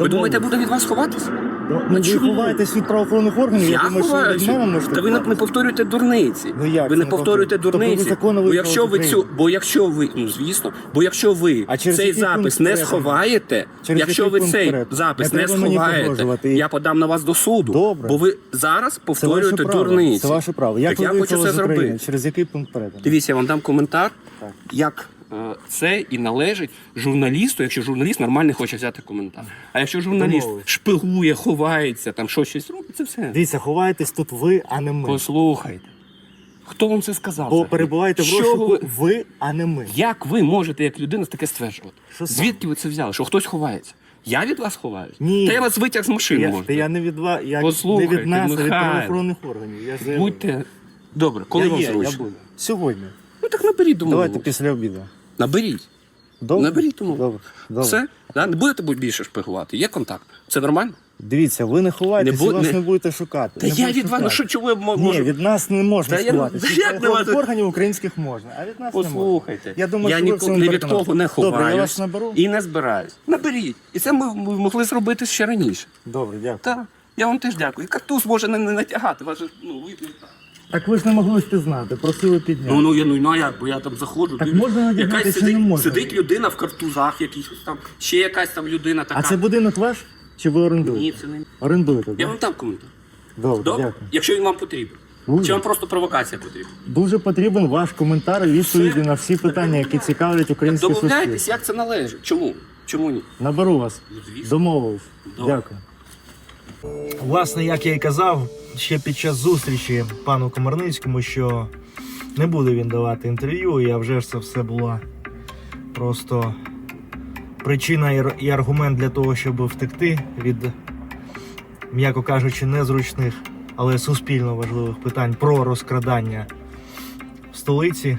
Ви думаєте, я буду від вас ховатись? Ну, ви чому? ховаєтесь від правоохоронних органів, Я думаю, що ви від мене можете. Та ви не, не повторюєте дурниці. Ну як ви це не не повторюєте повторю? Тобто ви дурниці. законно бо якщо ви цю, бо якщо ви, ну звісно, бо якщо ви А через цей який запис пункт не сховаєте, Через якщо який ви пункт цей перетину? запис Не не, треба мені сховаєте, погрожувати. я подам на вас до суду. Добре. Бо ви зараз Це ваше повторюєте право. дурниці. Це ваше право. Як так ви я хочу виїхали це з України? зробити. Через який пункт перетину? Дивіться, я вам дам коментар, як це і належить журналісту, якщо журналіст нормально хоче взяти коментар. А якщо журналіст Домовились. шпигує, ховається, там щось щось робить, це все. Дивіться, ховаєтесь тут ви, а не ми. Послухайте. Хто вам це сказав? Бо взагалі? перебуваєте в Що розшуку ви- ви, а не ми. Як ви можете, як людина, таке стверджувати? Що саме? Звідки ви це взяли? Що хтось ховається? Я від вас ховаюсь? Ні. Та я вас витяг з машини Я, можу. та я не від вас, я не Послухайте, від нас, а від Михайло. правоохоронних органів. Я заявив. Будьте. Добре, коли я вам є, зручно? буду. Сьогодні. Ну так наберіть думаю. Давайте після обіду. Наберіть. Добре? Наберіть тому. Добре. Добре. Все? Да? Не будете більше шпигувати? Є контакт. Це нормально? Дивіться, ви не ховаєтесь, Не бу- і вас не- не будете шукати. Та Не я будуть від вас, ну шукати. що чого я мо- Ні, можу? від нас не можна Та я- сховатися. Та Від не можна? органів українських можна, а від нас не можна. Я думаю, я що ви ні, в цьому від переконані. кого не Добре, ховаюсь я вас наберу. і не збираюсь. Наберіть. І це ми, ми могли зробити ще раніше. Добре, дякую. Так, я вам теж дякую. І кактус може не, не натягати. Вас же, ну, ви- Так ви ж не могли впізнати, просили підняти. ну, ну, я, ну, ну, а як, бо я там заходжу. Так дивлюсь, можна надягати якась чи сидить, не можна? Сидить людина в картузах якихось там, ще якась там людина така. а це будинок ваш? Чи ви орендуєте? Ні, це не. Орендуєте, Я так? вам там коментар. Добре, Добре? дякую. Якщо він вам потрібен. Дуже. Чи вам просто провокація потрібна? Дуже потрібен ваш коментар і відповіді на всі питання, які цікавлять українське Домовляйтесь, суспільство. як це належить. Чому? Чому ні? Наберу вас. Ну, звісно. Домовився. Добре. Дякую. Власне, як я і казав ще під час зустрічі пану Комарницькому, що не буде він давати інтерв'ю, і а вже ж це все була просто причина і аргумент для того, щоб втекти від, м'яко кажучи, незручних, але суспільно важливих питань про розкрадання в столиці.